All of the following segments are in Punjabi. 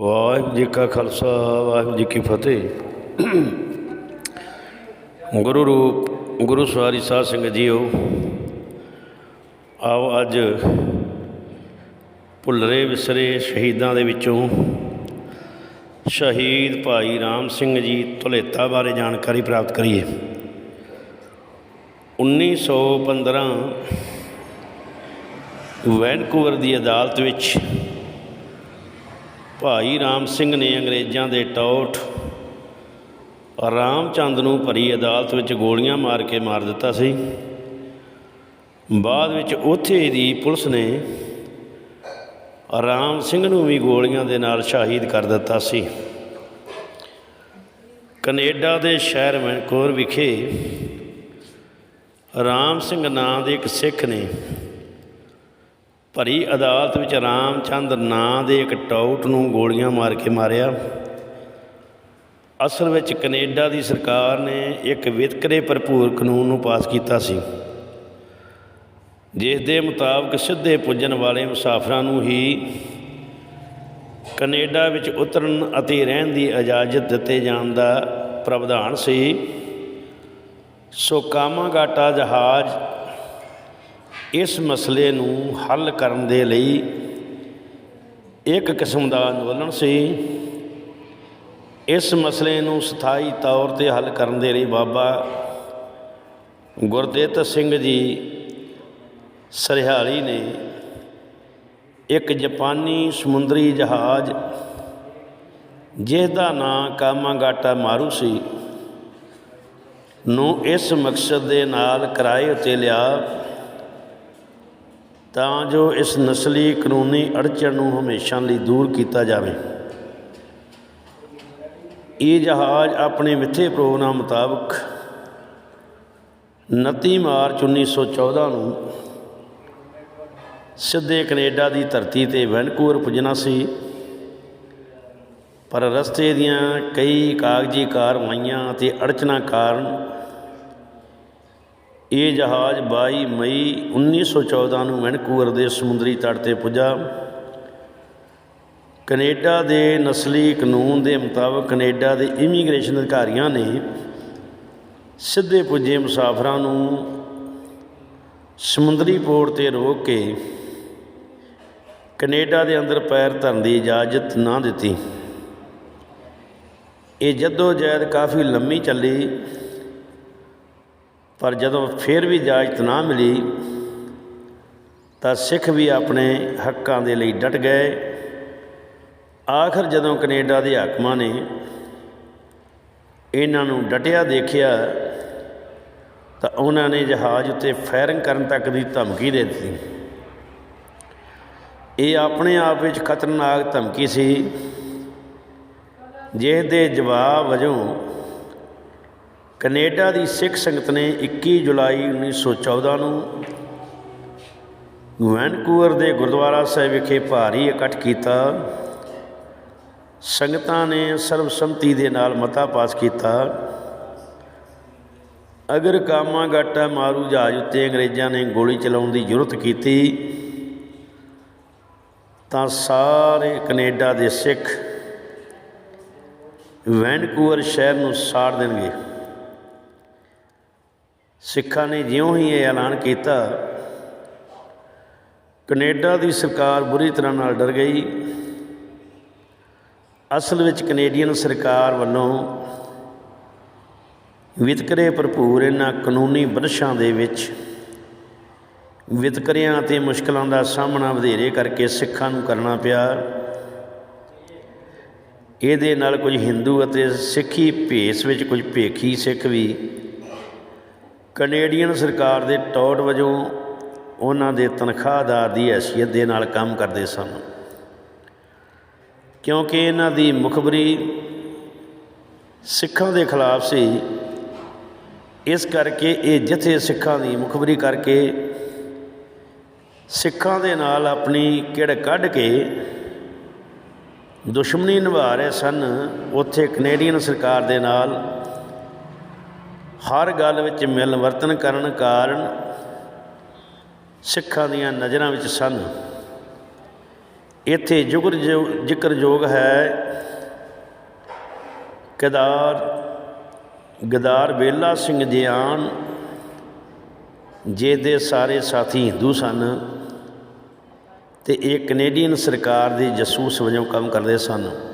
ਵਾਹਿਗੁਰੂ ਜੀ ਕਾ ਖਾਲਸਾ, ਵਾਹਿਗੁਰੂ ਜੀ ਕੀ ਫਤਿਹ। ਗੁਰੂ ਰੂਪ, ਗੁਰੂ ਸਵਾਰੀ ਸਾਧ ਸੰਗਤ ਜੀਓ, ਆਓ ਅੱਜ ਭੁੱਲਰੇ ਵਿਸਰੇ ਸ਼ਹੀਦਾਂ ਦੇ ਵਿੱਚੋਂ ਸ਼ਹੀਦ ਭਾਈ ਰਾਮ ਸਿੰਘ ਜੀ ਧੁਲੇਤਾ ਬਾਰੇ ਜਾਣਕਾਰੀ ਪ੍ਰਾਪਤ ਕਰੀਏ। 1915 ਵੈਨਕੂਵਰ ਦੀ ਅਦਾਲਤ ਵਿੱਚ ਭਾਈ ਰਾਮ ਸਿੰਘ ਨੇ ਅੰਗਰੇਜ਼ਾਂ ਦੇ ਟੌਟ ਰਾਮਚੰਦ ਨੂੰ ਭਰੀ ਅਦਾਲਤ ਵਿੱਚ ਗੋਲੀਆਂ ਮਾਰ ਕੇ ਮਾਰ ਦਿੱਤਾ ਸੀ। ਬਾਅਦ ਵਿੱਚ ਉੱਥੇ ਦੀ ਪੁਲਿਸ ਨੇ ਰਾਮ ਸਿੰਘ ਨੂੰ ਵੀ ਗੋਲੀਆਂ ਦੇ ਨਾਲ ਸ਼ਹੀਦ ਕਰ ਦਿੱਤਾ ਸੀ। ਕੈਨੇਡਾ ਦੇ ਸ਼ਹਿਰ ਵੈਨਕੂਵਰ ਵਿਖੇ ਰਾਮ ਸਿੰਘ ਨਾਂ ਦੇ ਇੱਕ ਸਿੱਖ ਨੇ ਭਰੀ ਅਦਾਲਤ ਵਿੱਚ ਰਾਮਚੰਦ ਨਾਂ ਦੇ ਇੱਕ ਟੌਟ ਨੂੰ ਗੋਲੀਆਂ ਮਾਰ ਕੇ ਮਾਰਿਆ। ਅਸਲ ਵਿੱਚ ਕੈਨੇਡਾ ਦੀ ਸਰਕਾਰ ਨੇ ਇੱਕ ਵਿਤਕਰੇ ਭਰਪੂਰ ਕਾਨੂੰਨ ਨੂੰ ਪਾਸ ਕੀਤਾ ਸੀ। ਜਿਸ ਦੇ ਮੁਤਾਬਕ ਸਿੱਧੇ ਪੁੱਜਣ ਵਾਲੇ ਮੁਸਾਫਰਾਂ ਨੂੰ ਹੀ ਕੈਨੇਡਾ ਵਿੱਚ ਉਤਰਨ ਅਤੇ ਰਹਿਣ ਦੀ ਇਜਾਜ਼ਤ ਦਿੱਤੇ ਜਾਣ ਦਾ ਪ੍ਰਾਵਧਾਨ ਸੀ। ਸੋ ਕਾਮਾਗਾਟਾ ਜਹਾਜ਼ ਇਸ ਮਸਲੇ ਨੂੰ ਹੱਲ ਕਰਨ ਦੇ ਲਈ ਇੱਕ ਕਿਸਮ ਦਾ ਅੰਦੋਲਨ ਸੀ। ਇਸ ਮਸਲੇ ਨੂੰ ਸਥਾਈ ਤੌਰ ਤੇ ਹੱਲ ਕਰਨ ਦੇ ਲਈ ਬਾਬਾ ਗੁਰਦੇਵ ਸਿੰਘ ਜੀ ਸਰਹਾਲੀ ਨੇ ਇੱਕ ਜਾਪਾਨੀ ਸਮੁੰਦਰੀ ਜਹਾਜ਼ ਜਿਸ ਦਾ ਨਾਂ ਕਾਮਾਗਾਟਾ ਮਾਰੂ ਸੀ, ਨੂੰ ਇਸ ਮਕਸਦ ਦੇ ਨਾਲ ਕਿਰਾਏ ਉੱਤੇ ਲਿਆ। ਤਾਂ ਜੋ ਇਸ ਨਸਲੀ ਕਾਨੂੰਨੀ ਅੜਚਣ ਨੂੰ ਹਮੇਸ਼ਾ ਲਈ ਦੂਰ ਕੀਤਾ ਜਾਵੇ। ਇਹ ਜਹਾਜ਼ ਆਪਣੇ ਮਿੱਥੇ ਪ੍ਰੋਗਰਾਮ ਮੁਤਾਬਕ 29 ਮਾਰਚ 1914 ਨੂੰ ਸਿੱਧੇ ਕੈਨੇਡਾ ਦੀ ਧਰਤੀ ਤੇ ਵੈਨਕੂਵਰ ਪੁੱਜਣਾ ਸੀ, ਪਰ ਰਸਤੇ ਦੀਆਂ ਕਈ ਕਾਗਜ਼ੀ ਕਾਰਵਾਈਆਂ ਅਤੇ ਅੜਚਨਾਂ ਕਾਰਨ ਇਹ ਜਹਾਜ਼ 22 ਮਈ 1914 ਨੂੰ ਵੈਨਕੂਵਰ ਦੇ ਸਮੁੰਦਰੀ ਤੱਟ ਤੇ ਪੁੱਜਾ। ਕੈਨੇਡਾ ਦੇ ਨਸਲੀ ਕਾਨੂੰਨ ਦੇ ਮੁਤਾਬਕ ਕੈਨੇਡਾ ਦੇ ਇਮੀਗ੍ਰੇਸ਼ਨ ਅਧਿਕਾਰੀਆਂ ਨੇ ਸਿੱਧੇ ਪੁੱਜੇ ਮੁਸਾਫਰਾਂ ਨੂੰ ਸਮੁੰਦਰੀ ਪੋਰਟ ਤੇ ਰੋਕ ਕੇ ਕੈਨੇਡਾ ਦੇ ਅੰਦਰ ਪੈਰ ਧਰਨ ਦੀ ਇਜਾਜ਼ਤ ਨਾ ਦਿੱਤੀ। ਇਹ ਜੱਦੋ ਜਹਿਦ ਕਾਫੀ ਲੰਮੀ ਚੱਲੀ। ਪਰ ਜਦੋਂ ਫਿਰ ਵੀ ਇਜਾਜ਼ਤ ਨਾ ਮਿਲੀ, ਤਾਂ ਸਿੱਖ ਵੀ ਆਪਣੇ ਹੱਕਾਂ ਦੇ ਲਈ ਡਟ ਗਏ। ਆਖਰ ਜਦੋਂ ਕੈਨੇਡਾ ਦੇ ਹਾਕਮਾਂ ਨੇ ਇਹਨਾਂ ਨੂੰ ਡਟਿਆ ਦੇਖਿਆ, ਤਾਂ ਉਹਨਾਂ ਨੇ ਜਹਾਜ਼ ਉੱਤੇ ਫਾਇਰਿੰਗ ਕਰਨ ਤੱਕ ਦੀ ਧਮਕੀ ਦੇ ਦਿੱਤੀ। ਇਹ ਆਪਣੇ ਆਪ ਵਿੱਚ ਖਤਰਨਾਕ ਧਮਕੀ ਸੀ, ਜਿਸ ਦੇ ਜਵਾਬ ਵਜੋਂ ਕੈਨੇਡਾ ਦੀ ਸਿੱਖ ਸੰਗਤ ਨੇ 21 ਜੁਲਾਈ 1914 ਨੂੰ ਵੈਨਕੂਵਰ ਦੇ ਗੁਰਦੁਆਰਾ ਸਾਹਿਬ ਵਿਖੇ ਭਾਰੀ ਇਕੱਠ ਕੀਤਾ। ਸੰਗਤਾਂ ਨੇ ਸਰਬਸੰਮਤੀ ਦੇ ਨਾਲ ਮਤਾ ਪਾਸ ਕੀਤਾ। ਅਗਰ ਕਾਮਾਗਾਟਾ ਮਾਰੂ ਜਹਾਜ਼ ਉੱਤੇ ਅੰਗਰੇਜ਼ਾਂ ਨੇ ਗੋਲੀ ਚਲਾਉਣ ਦੀ ਜ਼ਰੂਰਤ ਕੀਤੀ, ਤਾਂ ਸਾਰੇ ਕੈਨੇਡਾ ਦੇ ਸਿੱਖ ਵੈਨਕੂਵਰ ਸ਼ਹਿਰ ਨੂੰ ਸਾੜ ਦੇਣਗੇ। ਸਿੱਖਾਂ ਨੇ ਜਿਉਂ ਹੀ ਇਹ ਐਲਾਨ ਕੀਤਾ, ਕੈਨੇਡਾ ਦੀ ਸਰਕਾਰ ਬੁਰੀ ਤਰ੍ਹਾਂ ਨਾਲ ਡਰ ਗਈ। ਅਸਲ ਵਿੱਚ ਕੈਨੇਡੀਅਨ ਸਰਕਾਰ ਵੱਲੋਂ ਵਿਤਕਰੇ ਭਰਪੂਰ ਇਹਨਾਂ ਕਾਨੂੰਨੀ ਬਰਸ਼ਾਂ ਦੇ ਵਿੱਚ ਵਿਤਕਰਿਆਂ ਅਤੇ ਮੁਸ਼ਕਲਾਂ ਦਾ ਸਾਹਮਣਾ ਵਧੇਰੇ ਕਰਕੇ ਸਿੱਖਾਂ ਨੂੰ ਕਰਨਾ ਪਿਆ। ਇਹਦੇ ਨਾਲ ਕੁਝ ਹਿੰਦੂ ਅਤੇ ਸਿੱਖੀ ਭੇਸ ਵਿੱਚ ਕੁਝ ਭੇਖੀ ਸਿੱਖ ਵੀ ਕੈਨੇਡੀਅਨ ਸਰਕਾਰ ਦੇ ਟੌਟ ਵਜੋਂ ਉਹਨਾਂ ਦੇ ਤਨਖਾਹਦਾਰ ਦੀ ਹیثیت ਦੇ ਨਾਲ ਕੰਮ ਕਰਦੇ ਸਨ। ਕਿਉਂਕਿ ਇਹਨਾਂ ਦੀ ਮੁਖਬਰੀ ਸਿੱਖਾਂ ਦੇ ਖਿਲਾਫ ਸੀ। ਇਸ ਕਰਕੇ ਇਹ ਜਿੱਥੇ ਸਿੱਖਾਂ ਦੀ ਮੁਖਬਰੀ ਕਰਕੇ ਸਿੱਖਾਂ ਦੇ ਨਾਲ ਆਪਣੀ ਕਿੜ ਕੱਢ ਕੇ ਦੁਸ਼ਮਣੀ ਨਿਭਾ ਰਹੇ ਸਨ, ਉੱਥੇ ਕੈਨੇਡੀਅਨ ਸਰਕਾਰ ਦੇ ਨਾਲ ਹਰ ਗੱਲ ਵਿੱਚ ਮਿਲ ਵਰਤਨ ਕਰਨ ਕਾਰਨ ਸਿੱਖਾਂ ਦੀਆਂ ਨਜ਼ਰਾਂ ਵਿੱਚ ਸਨ। ਇੱਥੇ ਜੁਗਰ ਜੋ- ਜ਼ਿਕਰਯੋਗ ਹੈ। ਗਦਾਰ ਗਦਾਰ ਵੇਲਾ ਸਿੰਘ ਜਿਆਨ ਜਿਹਦੇ ਸਾਰੇ ਸਾਥੀ ਹਿੰਦੂ ਸਨ ਤੇ ਇਹ ਕੈਨੇਡੀਅਨ ਸਰਕਾਰ ਦੇ ਜਸੂਸ ਵਜੋਂ ਕੰਮ ਕਰਦੇ ਸਨ।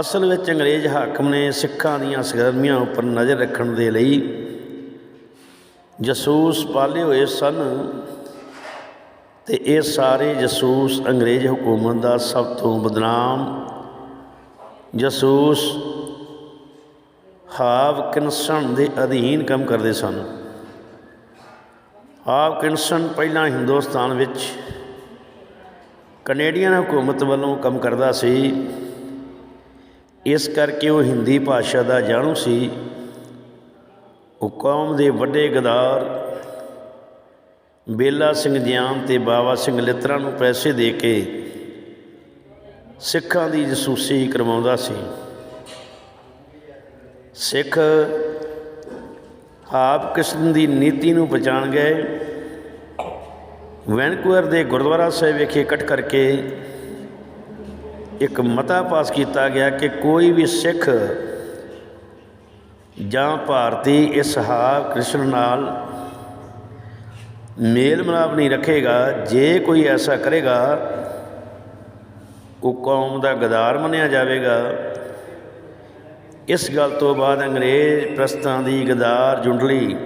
ਅਸਲ ਵਿੱਚ ਅੰਗਰੇਜ਼ ਹਾਕਮ ਨੇ ਸਿੱਖਾਂ ਦੀਆਂ ਸਰਗਰਮੀਆਂ ਉੱਪਰ ਨਜ਼ਰ ਰੱਖਣ ਦੇ ਲਈ ਜਸੂਸ ਪਾਲੇ ਹੋਏ ਸਨ ਤੇ ਇਹ ਸਾਰੇ ਜਸੂਸ ਅੰਗਰੇਜ਼ ਹਕੂਮਤ ਦਾ ਸਭ ਤੋਂ ਬਦਨਾਮ ਜਸੂਸ ਹਾਵਕਿਨਸਨ ਦੇ ਅਧੀਨ ਕੰਮ ਕਰਦੇ ਸਨ। ਹਾਵਕਿਨਸਨ ਪਹਿਲਾਂ ਹਿੰਦੁਸਤਾਨ ਵਿੱਚ ਕੈਨੇਡੀਅਨ ਹਕੂਮਤ ਵੱਲੋਂ ਕੰਮ ਕਰਦਾ ਸੀ। ਇਸ ਕਰਕੇ ਉਹ ਹਿੰਦੀ ਭਾਸ਼ਾ ਦਾ ਜਾਣੂ ਸੀ। ਉਹ ਕੌਮ ਦੇ ਵੱਡੇ ਗਦਾਰ ਬੇਲਾ ਸਿੰਘ ਜਿਆਨ ਤੇ ਬਾਵਾ ਸਿੰਘ ਲਿੱਤਰਾ ਨੂੰ ਪੈਸੇ ਦੇ ਕੇ ਸਿੱਖਾਂ ਦੀ ਜਸੂਸੀ ਕਰਵਾਉਂਦਾ ਸੀ। ਸਿੱਖ ਆਪ ਕਿਸਮ ਦੀ ਨੀਤੀ ਨੂੰ ਪਛਾਣ ਗਏ। ਵੈਨਕੂਵਰ ਦੇ ਗੁਰਦੁਆਰਾ ਸਾਹਿਬ ਵਿਖੇ ਇਕੱਠ ਕਰਕੇ ਇੱਕ ਮਤਾ ਪਾਸ ਕੀਤਾ ਗਿਆ ਕਿ ਕੋਈ ਵੀ ਸਿੱਖ ਜਾਂ ਭਾਰਤੀ ਇਸ ਹਾਵ ਕ੍ਰਿਸ਼ਨ ਨਾਲ ਮੇਲ ਮਿਲਾਪ ਨਹੀਂ ਰੱਖੇਗਾ, ਜੇ ਕੋਈ ਐਸਾ ਕਰੇਗਾ, ਉਹ ਕੌਮ ਦਾ ਗਦਾਰ ਮੰਨਿਆ ਜਾਵੇਗਾ। ਇਸ ਗੱਲ ਤੋਂ ਬਾਅਦ ਅੰਗਰੇਜ਼ ਪ੍ਰਸਤਾਂ ਦੀ ਗਦਾਰ ਜੁੰਡਲੀ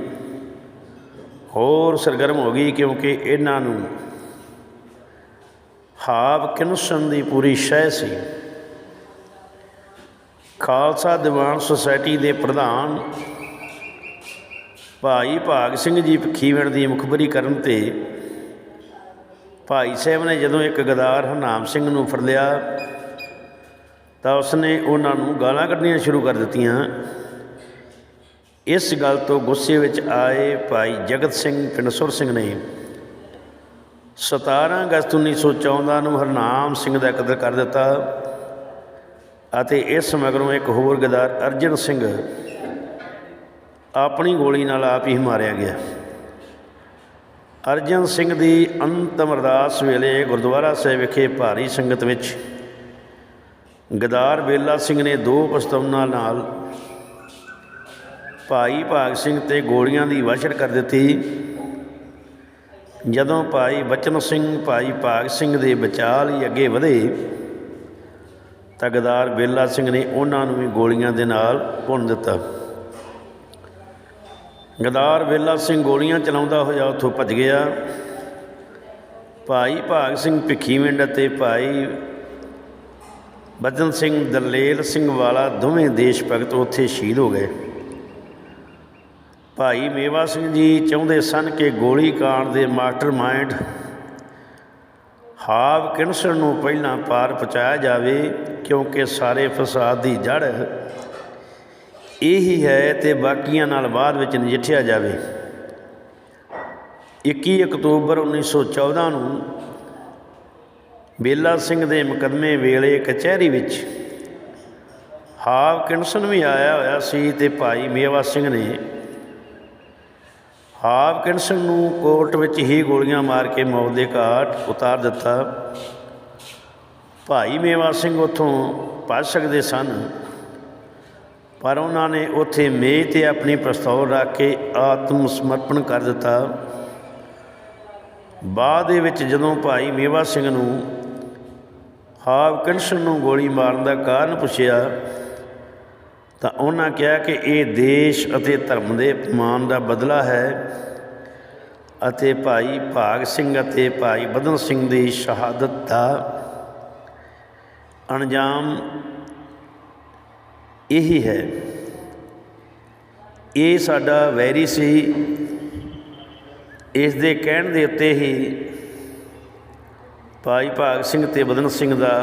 ਹੋਰ ਸਰਗਰਮ ਹੋ ਗਈ ਕਿਉਂਕਿ ਇਹਨਾਂ ਨੂੰ ਹਾਵ ਕਿਨਸਨ ਦੀ ਪੂਰੀ ਸ਼ਹਿ ਸੀ। ਖਾਲਸਾ ਦੀਵਾਨ ਸੁਸਾਇਟੀ ਦੇ ਪ੍ਰਧਾਨ ਭਾਈ ਭਾਗ ਸਿੰਘ ਜੀ ਭਖੀਵਣ ਦੀ ਮੁਖਬਰੀ ਕਰਨ ਤੇ ਭਾਈ ਸਾਹਿਬ ਨੇ ਜਦੋਂ ਇੱਕ ਗਦਾਰ ਹਰਨਾਮ ਸਿੰਘ ਨੂੰ ਫੜ ਲਿਆ, ਤਾਂ ਉਸਨੇ ਉਹਨਾਂ ਨੂੰ ਗਾਲਾਂ ਕੱਢਣੀਆਂ ਸ਼ੁਰੂ ਕਰ ਦਿੱਤੀਆਂ। ਇਸ ਗੱਲ ਤੋਂ ਗੁੱਸੇ ਵਿੱਚ ਆਏ ਭਾਈ ਜਗਤ ਸਿੰਘ ਪਿੰਡਸੁਰ ਸਿੰਘ ਨੇ 17 ਅਗਸਤ 1914 ਨੂੰ ਹਰਨਾਮ ਸਿੰਘ ਦਾ ਕਤਲ ਕਰ ਦਿੱਤਾ ਅਤੇ ਇਸ ਮਗਰੋਂ ਇੱਕ ਹੋਰ ਗਦਾਰ ਅਰਜਨ ਸਿੰਘ ਆਪਣੀ ਗੋਲੀ ਨਾਲ ਆਪ ਹੀ ਮਾਰਿਆ ਗਿਆ। ਅਰਜਨ ਸਿੰਘ ਦੀ ਅੰਤਮ ਅਰਦਾਸ ਵੇਲੇ ਗੁਰਦੁਆਰਾ ਸਾਹਿਬ ਵਿਖੇ ਭਾਰੀ ਸੰਗਤ ਵਿੱਚ ਗਦਾਰ ਬੇਲਾ ਸਿੰਘ ਨੇ ਦੋ ਪਿਸਤੌਲਾਂ ਨਾਲ ਭਾਈ ਭਾਗ ਸਿੰਘ ਤੇ ਗੋਲੀਆਂ ਦੀ ਵਾਸ਼ਰ ਕਰ ਦਿੱਤੀ। ਜਦੋਂ ਭਾਈ ਬਚਨ ਸਿੰਘ, ਭਾਈ ਭਾਗ ਸਿੰਘ ਦੇ ਬਚਾਅ ਲਈ ਅੱਗੇ ਵਧੇ ਤਾਂ ਗਦਾਰ ਬੇਲਾ ਸਿੰਘ ਨੇ ਉਹਨਾਂ ਨੂੰ ਵੀ ਗੋਲੀਆਂ ਦੇ ਨਾਲ ਭੁੰਨ ਦਿੱਤਾ। ਗਦਾਰ ਬੇਲਾ ਸਿੰਘ ਗੋਲੀਆਂ ਚਲਾਉਂਦਾ ਹੋਇਆ ਉੱਥੋਂ ਭੱਜ ਗਿਆ। ਭਾਈ ਭਾਗ ਸਿੰਘ ਭਿੱਖੀਵਿੰਡ ਅਤੇ ਭਾਈ ਬਚਨ ਸਿੰਘ ਦਲੇਲ ਸਿੰਘ ਵਾਲਾ ਦੋਵੇਂ ਦੇਸ਼ ਭਗਤ ਉੱਥੇ ਸ਼ਹੀਦ ਹੋ ਗਏ। ਭਾਈ ਮੇਵਾ ਸਿੰਘ ਜੀ ਚਾਹੁੰਦੇ ਸਨ ਕਿ ਗੋਲੀ ਕਾਂਡ ਦੇ ਮਾਸਟਰ ਮਾਈਂਡ ਹਾਵ ਕਿਨਸਰ ਨੂੰ ਪਹਿਲਾਂ ਪਾਰ ਪਹੁੰਚਾਇਆ ਜਾਵੇ, ਕਿਉਂਕਿ ਸਾਰੇ ਫਸਾਦ ਦੀ ਜੜ ਇਹੀ ਹੈ ਤੇ ਬਾਕੀਆਂ ਨਾਲ ਬਾਅਦ ਵਿੱਚ ਨਜਿੱਠਿਆ ਜਾਵੇ। 21 ਅਕਤੂਬਰ 1914 ਨੂੰ ਬੇਲਾ ਸਿੰਘ ਦੇ ਮੁਕਦਮੇ ਵੇਲੇ ਕਚਹਿਰੀ ਵਿੱਚ ਹਾਵ ਕਿਨਸਨ ਵੀ ਆਇਆ ਹੋਇਆ ਸੀ ਤੇ ਭਾਈ ਮੇਵਾ ਸਿੰਘ ਨੇ ਹਾਵ ਕਿਨਸਨ ਨੂੰ ਕੋਰਟ ਵਿੱਚ ਹੀ ਗੋਲੀਆਂ ਮਾਰ ਕੇ ਮੌਤ ਦੇ ਘਾਟ ਉਤਾਰ ਦਿੱਤਾ। ਭਾਈ ਮੇਵਾ ਸਿੰਘ ਉਥੋਂ ਭੱਜ ਸਕਦੇ ਸਨ, ਪਰ ਉਹਨਾਂ ਨੇ ਉੱਥੇ ਮੇਜ਼ ਤੇ ਆਪਣੀ ਪ੍ਰਸਤਾਵ ਰੱਖ ਕੇ ਆਤਮ ਸਮਰਪਣ ਕਰ ਦਿੱਤਾ। ਬਾਅਦ ਦੇ ਵਿੱਚ ਜਦੋਂ ਭਾਈ ਮੇਵਾ ਸਿੰਘ ਨੂੰ ਹਾਵ ਕਿਨਸਨ ਨੂੰ ਗੋਲੀ ਮਾਰਨ ਦਾ ਕਾਰਨ ਪੁੱਛਿਆ ਤਾਂ ਉਹਨਾਂ ਕਿਹਾ ਕਿ ਇਹ ਦੇਸ਼ ਅਤੇ ਧਰਮ ਦੇ ਅਪਮਾਨ ਦਾ ਬਦਲਾ ਹੈ ਅਤੇ ਭਾਈ ਭਾਗ ਸਿੰਘ ਅਤੇ ਭਾਈ ਬਦਨ ਸਿੰਘ ਦੀ ਸ਼ਹਾਦਤ ਦਾ ਅਣਜਾਮ ਇਹੀ ਹੈ। ਇਹ ਸਾਡਾ ਵੈਰੀ ਸੀ। ਇਸ ਦੇ ਕਹਿਣ ਦੇ ਉੱਤੇ ਹੀ ਭਾਈ ਭਾਗ ਸਿੰਘ ਤੇ ਬਦਨ ਸਿੰਘ ਦਾ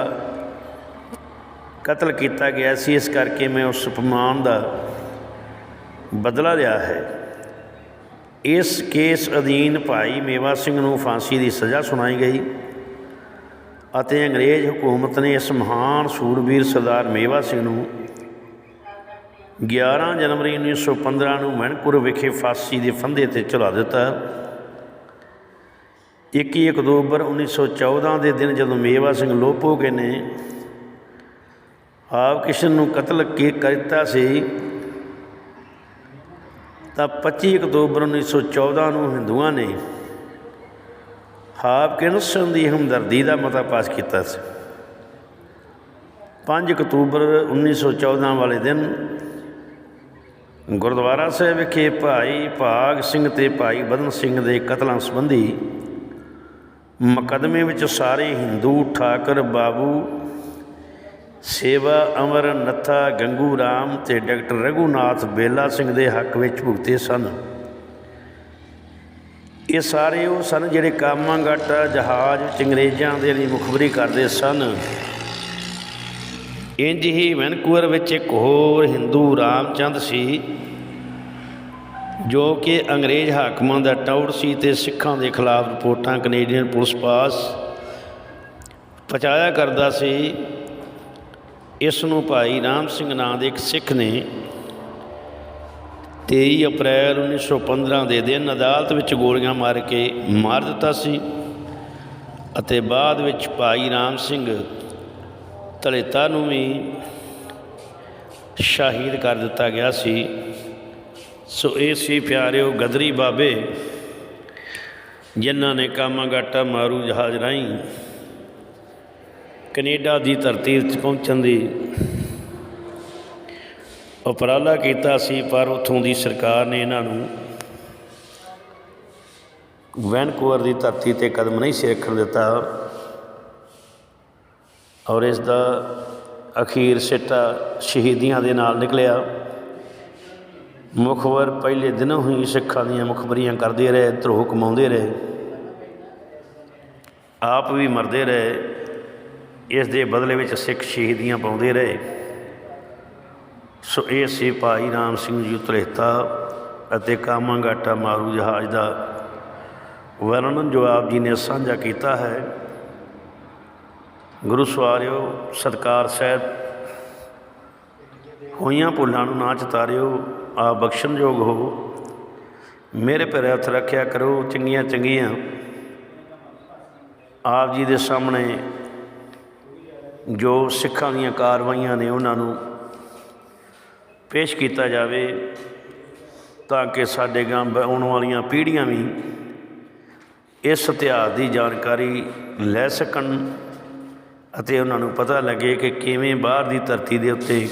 ਕਤਲ ਕੀਤਾ ਗਿਆ ਸੀ, ਇਸ ਕਰਕੇ ਮੈਂ ਉਸ ਅਪਮਾਨ ਦਾ ਬਦਲਾ ਲਿਆ ਹੈ। ਇਸ ਕੇਸ ਅਧੀਨ ਭਾਈ ਮੇਵਾ ਸਿੰਘ ਨੂੰ ਫਾਂਸੀ ਦੀ ਸਜ਼ਾ ਸੁਣਾਈ ਗਈ ਅਤੇ ਅੰਗਰੇਜ਼ ਹਕੂਮਤ ਨੇ ਇਸ ਮਹਾਨ ਸੂਰਬੀਰ ਸਰਦਾਰ ਮੇਵਾ ਸਿੰਘ ਨੂੰ 11 ਜਨਵਰੀ 1915 ਨੂੰ ਮਣਕੁਰ ਵਿਖੇ ਫਾਂਸੀ ਦੇ ਫੰਦੇ ਤੇ ਚੜਾ ਦਿੱਤਾ। 21 ਅਕਤੂਬਰ 1914 ਦੇ ਦਿਨ ਜਦੋਂ ਮੇਵਾ ਸਿੰਘ ਲੋਪੋਗੇ ਨੇ ਆਪ ਕਿਸ਼ਨ ਨੂੰ ਕਤਲ ਕੀ ਕੀਤਾ ਸੀ, ਤਾਂ 25 ਅਕਤੂਬਰ 1914 ਨੂੰ ਹਿੰਦੂਆਂ ਨੇ ਹਾਪਕਿਨਸਨ ਦੀ ਹਮਦਰਦੀ ਦਾ ਮਤਾ ਪਾਸ ਕੀਤਾ ਸੀ। 5 ਅਕਤੂਬਰ 1914 ਵਾਲੇ ਦਿਨ ਗੁਰਦੁਆਰਾ ਸਾਹਿਬ ਵਿਖੇ ਭਾਈ ਭਾਗ ਸਿੰਘ ਤੇ ਭਾਈ ਬਦਨ ਸਿੰਘ ਦੇ ਕਤਲਾਂ ਸੰਬੰਧੀ ਮੁਕੱਦਮੇ ਵਿੱਚ ਸਾਰੇ ਹਿੰਦੂ ਠਾਕਰ ਬਾਬੂ ਸੇਵਾ ਅਮਰ ਨੱਥਾ ਗੰਗੂ ਰਾਮ ਤੇ ਡਾਕਟਰ ਰਘੂਨਾਥ ਬੇਲਾ ਸਿੰਘ ਦੇ ਹੱਕ ਵਿੱਚ ਭੁਗਤੇ ਸਨ। ਇਹ ਸਾਰੇ ਉਹ ਸਨ ਜਿਹੜੇ ਕਾਮਾਂਗਾਟਾ ਜਹਾਜ਼ ਵਿੱਚ ਅੰਗਰੇਜ਼ਾਂ ਦੇ ਲਈ ਮੁਖਬਰੀ ਕਰਦੇ ਸਨ। ਇੰਜ ਹੀ ਵੈਨਕੂਵਰ ਵਿੱਚ ਇੱਕ ਹੋਰ ਹਿੰਦੂ ਰਾਮਚੰਦ ਸੀ, ਜੋ ਕਿ ਅੰਗਰੇਜ਼ ਹਾਕਮਾਂ ਦਾ ਟਾਊਟ ਸੀ ਤੇ ਸਿੱਖਾਂ ਦੇ ਖਿਲਾਫ ਰਿਪੋਰਟਾਂ ਕੈਨੇਡੀਅਨ ਪੁਲਿਸ ਪਾਸ ਪਹੁੰਚਾਇਆ ਕਰਦਾ ਸੀ। ਇਸ ਨੂੰ ਭਾਈ ਰਾਮ ਸਿੰਘ ਨਾਂ ਦੇ ਇੱਕ ਸਿੱਖ ਨੇ 23 ਅਪ੍ਰੈਲ 1915 ਦੇ ਦਿਨ ਅਦਾਲਤ ਵਿੱਚ ਗੋਲੀਆਂ ਮਾਰ ਕੇ ਮਾਰ ਦਿੱਤਾ ਸੀ ਅਤੇ ਬਾਅਦ ਵਿੱਚ ਭਾਈ ਰਾਮ ਸਿੰਘ ਧਲੇਤਾ ਨੂੰ ਵੀ ਸ਼ਹੀਦ ਕਰ ਦਿੱਤਾ ਗਿਆ ਸੀ। ਸੋ ਇਹ ਸੀ ਪਿਆਰਿਓ ਗਦਰੀ ਬਾਬੇ, ਜਿਨ੍ਹਾਂ ਨੇ ਕਾਮਾਗਾਟਾ ਮਾਰੂ ਜਹਾਜ਼ ਰਾਹੀਂ ਕੈਨੇਡਾ ਦੀ ਧਰਤੀ ਉੱਤੇ ਪਹੁੰਚਣ ਦੀ ਉਪਰਾਲਾ ਕੀਤਾ ਸੀ, ਪਰ ਉੱਥੋਂ ਦੀ ਸਰਕਾਰ ਨੇ ਇਹਨਾਂ ਨੂੰ ਵੈਨਕੂਵਰ ਦੀ ਧਰਤੀ ਤੇ ਕਦਮ ਨਹੀਂ ਸੀ ਰੱਖਣ ਦਿੱਤਾ ਔਰ ਇਸ ਦਾ ਅਖੀਰ ਸਿੱਟਾ ਸ਼ਹੀਦੀਆਂ ਦੇ ਨਾਲ ਨਿਕਲਿਆ। ਮੁਖਬਰ ਪਹਿਲੇ ਦਿਨੋਂ ਹੀ ਸਿੱਖਾਂ ਦੀਆਂ ਮੁਖਬਰੀਆਂ ਕਰਦੇ ਰਹੇ, ਧਰੋਹ ਕਮਾਉਂਦੇ ਰਹੇ। ਆਪ ਵੀ ਮਰਦੇ ਰਹੇ। ਇਸ ਦੇ ਬਦਲੇ ਵਿੱਚ ਸਿੱਖ ਸ਼ਹੀਦੀਆਂ ਪਾਉਂਦੇ ਰਹੇ। ਸੋ ਇਹ ਸੀ ਭਾਈ ਰਾਮ ਸਿੰਘ ਜੀ ਧਲੇਤਾ ਅਤੇ ਕਾਮਾਂਗਾਟਾ ਮਾਰੂ ਜਹਾਜ਼ ਦਾ ਵਰਣਨ ਜੋ ਆਪ ਜੀ ਨੇ ਸਾਂਝਾ ਕੀਤਾ ਹੈ। ਗੁਰੂ ਸਵਾਰਿਓ, ਸਤਕਾਰ ਸਾਹਿਬ ਹੋਈਆਂ ਭੁੱਲਾਂ ਨੂੰ ਨਾ ਚਤਾਰਿਓ ਆ ਬਖਸ਼ਣਯੋਗ ਹੋ। ਮੇਰੇ ਪੈਰ ਹੱਥ ਰੱਖਿਆ ਕਰੋ ਚੰਗੀਆਂ ਚੰਗੀਆਂ ਆਪ ਜੀ ਦੇ ਸਾਹਮਣੇ ਜੋ ਸਿੱਖਾਂ ਦੀਆਂ ਕਾਰਵਾਈਆਂ ਨੇ ਉਹਨਾਂ ਨੂੰ ਪੇਸ਼ ਕੀਤਾ ਜਾਵੇ ਤਾਂ ਕਿ ਸਾਡੇ ਗਾਂ ਆਉਣ ਵਾਲੀਆਂ ਪੀੜ੍ਹੀਆਂ ਵੀ ਇਸ ਇਤਿਹਾਸ ਦੀ ਜਾਣਕਾਰੀ ਲੈ ਸਕਣ ਅਤੇ ਉਹਨਾਂ ਨੂੰ ਪਤਾ ਲੱਗੇ ਕਿ ਕਿਵੇਂ ਬਾਹਰ ਦੀ ਧਰਤੀ ਦੇ ਉੱਤੇ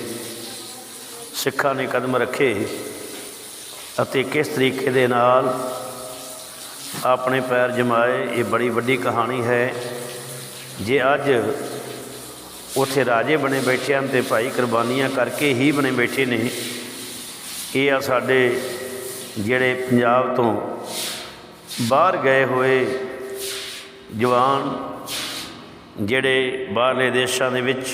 ਸਿੱਖਾਂ ਨੇ ਕਦਮ ਰੱਖੇ ਅਤੇ ਕਿਸ ਤਰੀਕੇ ਦੇ ਨਾਲ ਆਪਣੇ ਪੈਰ ਜਮਾਏ। ਇਹ ਬੜੀ ਵੱਡੀ ਕਹਾਣੀ ਹੈ। ਜੇ ਅੱਜ ਉੱਥੇ ਰਾਜੇ ਬਣੇ ਬੈਠੇ ਹਨ ਤੇ ਭਾਈ ਕੁਰਬਾਨੀਆਂ ਕਰਕੇ ਹੀ ਬਣੇ ਬੈਠੇ ਨੇ। ਇਹ ਆ ਸਾਡੇ ਜਿਹੜੇ ਪੰਜਾਬ ਤੋਂ ਬਾਹਰ ਗਏ ਹੋਏ ਜਵਾਨ, ਜਿਹੜੇ ਬਾਹਰਲੇ ਦੇਸ਼ਾਂ ਦੇ ਵਿੱਚ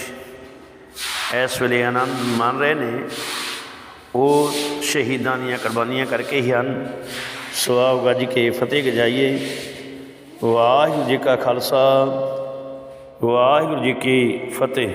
ਇਸ ਵੇਲੇ ਆਨੰਦ ਮਾਣ ਰਹੇ ਨੇ, ਉਹ ਸ਼ਹੀਦਾਂ ਦੀਆਂ ਕੁਰਬਾਨੀਆਂ ਕਰਕੇ ਹੀ ਹਨ। ਸੋ ਗੱਜ ਕੇ ਫਤਿਹ ਗਜਾਈਏ। ਵਾਹਿਗੁਰੂ ਜੀ ਕਾ ਖਾਲਸਾ। ਵਾਹਿਗੁਰੂ ਜੀ ਕੀ ਫਤਿਹ।